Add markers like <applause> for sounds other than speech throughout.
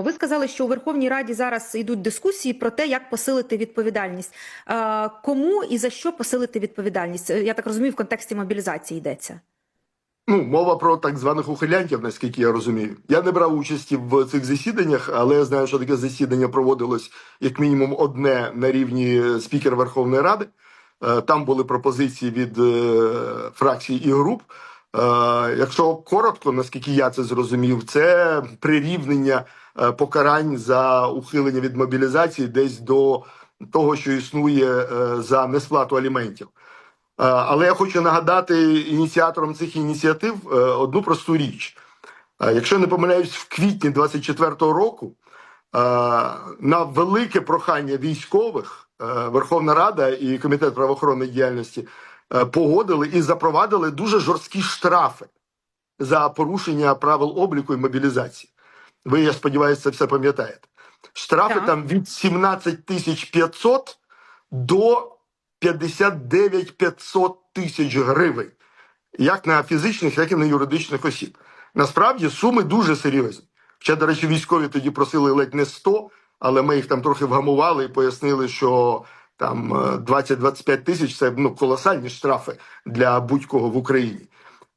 окремо. Ви сказали, що у Верховній Раді зараз йдуть дискусії про те, як посилити відповідальність. Е, Кому і за що посилити відповідальність? Е, Я так розумію, в контексті мобілізації йдеться. Ну, мова про так званих ухилянтів, наскільки я розумію. Я не брав участі в цих засіданнях, але я знаю, що таке засідання проводилось як мінімум одне на рівні спікера Верховної Ради. Е, Там були пропозиції від е, фракцій і груп. Е, Якщо коротко, наскільки я це зрозумів, це прирівнення е, покарань за ухилення від мобілізації десь до того, що існує е, за несплату аліментів. Але я хочу нагадати ініціаторам цих ініціатив одну просту річ. Якщо не помиляюсь, в квітні 24-го року на велике прохання військових Верховна Рада і Комітет правоохоронної діяльності погодили і запровадили дуже жорсткі штрафи за порушення правил обліку і мобілізації. Ви, я сподіваюся, це все пам'ятаєте. Штрафи Так. там від 17 тисяч 500 до 59 500 тисяч гривень, як на фізичних, так і на юридичних осіб. Насправді суми дуже серйозні. Ще, до речі, військові тоді просили ледь не 100, але ми їх там трохи вгамували і пояснили, що там е, 20-25 тисяч це ну, колосальні штрафи для будь-кого в Україні.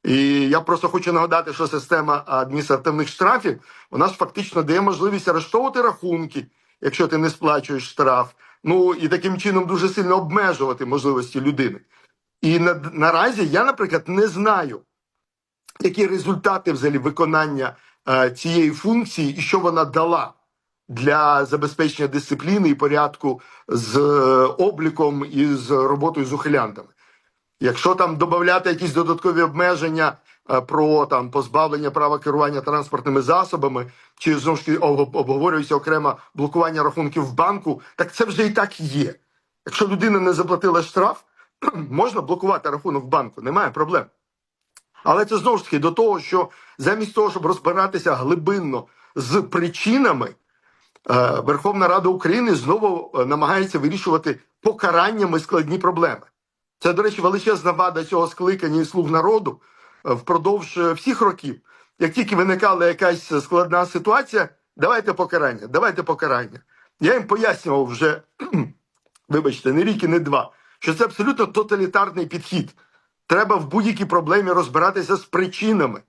І я просто хочу нагадати, що система адміністративних штрафів у нас фактично дає можливість арештовувати рахунки, якщо ти не сплачуєш штраф. Ну і таким чином дуже сильно обмежувати можливості людини. І на, наразі я, наприклад, не знаю, які результати взагалі виконання е, цієї функції і що вона дала для забезпечення дисципліни і порядку з е, обліком і з роботою з ухилянтами. Якщо там додати якісь додаткові обмеження е, про там позбавлення права керування транспортними засобами, чи знову ж таки обговорюється окремо блокування рахунків в банку, так це вже і так є. Якщо людина не заплатила штраф, <clears throat> можна блокувати рахунок в банку, немає проблем. Але це знову ж таки до того, що замість того, щоб розбиратися глибинно з причинами, Верховна Рада України знову е, намагається вирішувати покараннями складні проблеми. Це, до речі, величезна вада цього скликання і слуг народу е, впродовж е, всіх років. Як тільки виникала якась складна ситуація, давайте покарання, давайте покарання. Я їм пояснював вже, <clears throat> вибачте, не рік і не два, що це абсолютно тоталітарний підхід. Треба в будь-якій проблемі розбиратися з причинами.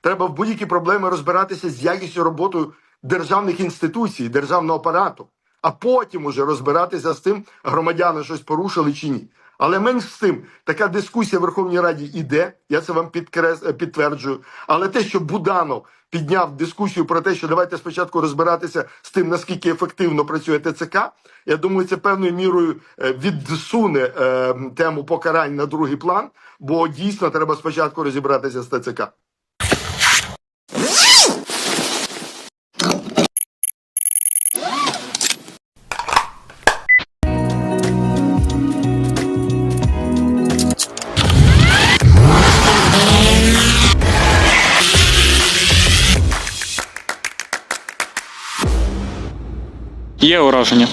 Треба в будь-якій проблемі розбиратися з якістю роботи державних інституцій, державного апарату, а потім уже розбиратися з тим, громадяни щось порушили чи ні. Але менш з тим, така дискусія в Верховній Раді іде, я це вам підкрес... е, підтверджую. Але те, що Буданов підняв дискусію про те, що давайте спочатку розбиратися з тим, наскільки ефективно працює ТЦК, я думаю, це певною мірою е, відсуне е, тему покарань на другий план, бо дійсно треба спочатку розібратися з ТЦК. Є ураження.